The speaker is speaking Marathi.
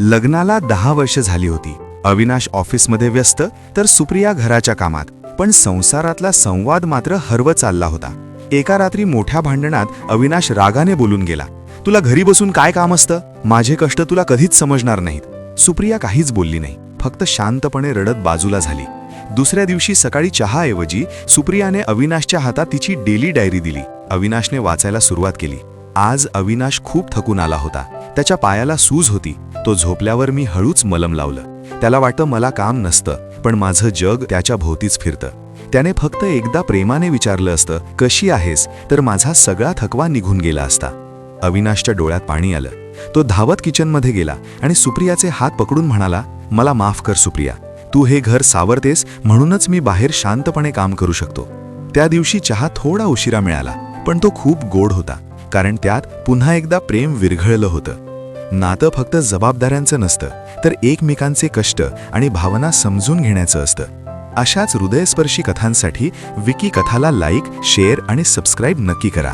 लग्नाला दहा वर्ष झाली होती. अविनाश ऑफिसमध्ये व्यस्त तर सुप्रिया घराच्या कामात. पण संसारातला संवाद मात्र हरवत चालला होता. एका रात्री मोठ्या भांडणात अविनाश रागाने बोलून गेला. तुला घरी बसून काय काम असतं? माझे कष्ट तुला कधीच समजणार नाहीत. सुप्रिया काहीच बोलली नाही. फक्त शांतपणे रडत बाजूला झाली. दुसऱ्या दिवशी सकाळी चहाऐवजी सुप्रियाने अविनाशच्या हातात तिची डेली डायरी दिली. अविनाशने वाचायला सुरुवात केली. आज अविनाश खूप थकून आला होता. त्याच्या पायाला सूज होती. तो झोपल्यावर मी हळूच मलम लावलं. त्याला वाटतं मला काम नसतं पण माझं जग त्याच्या भोवतीच फिरतं. त्याने फक्त एकदा प्रेमाने विचारलं असतं कशी आहेस? तर माझा सगळा थकवा निघून गेला असता. अविनाशच्या डोळ्यात पाणी आलं. तो धावत किचनमध्ये गेला आणि सुप्रियाचे हात पकडून म्हणाला मला माफ कर सुप्रिया. तू हे घर सावरतेस म्हणूनच मी बाहेर शांतपणे काम करू शकतो. त्या दिवशी चहा थोडा उशिरा मिळाला पण तो खूप गोड होता कारण त्यात पुन्हा एकदा प्रेम विरघळलं होतं. नातं फक्त जबाबदाऱ्यांचं नसतं तर एकमेकांचे कष्ट आणि भावना समजून घेण्याचं असतं. अशाच हृदयस्पर्शी कथांसाठी विकी कथाला लाईक शेअर आणि सबस्क्राईब नक्की करा.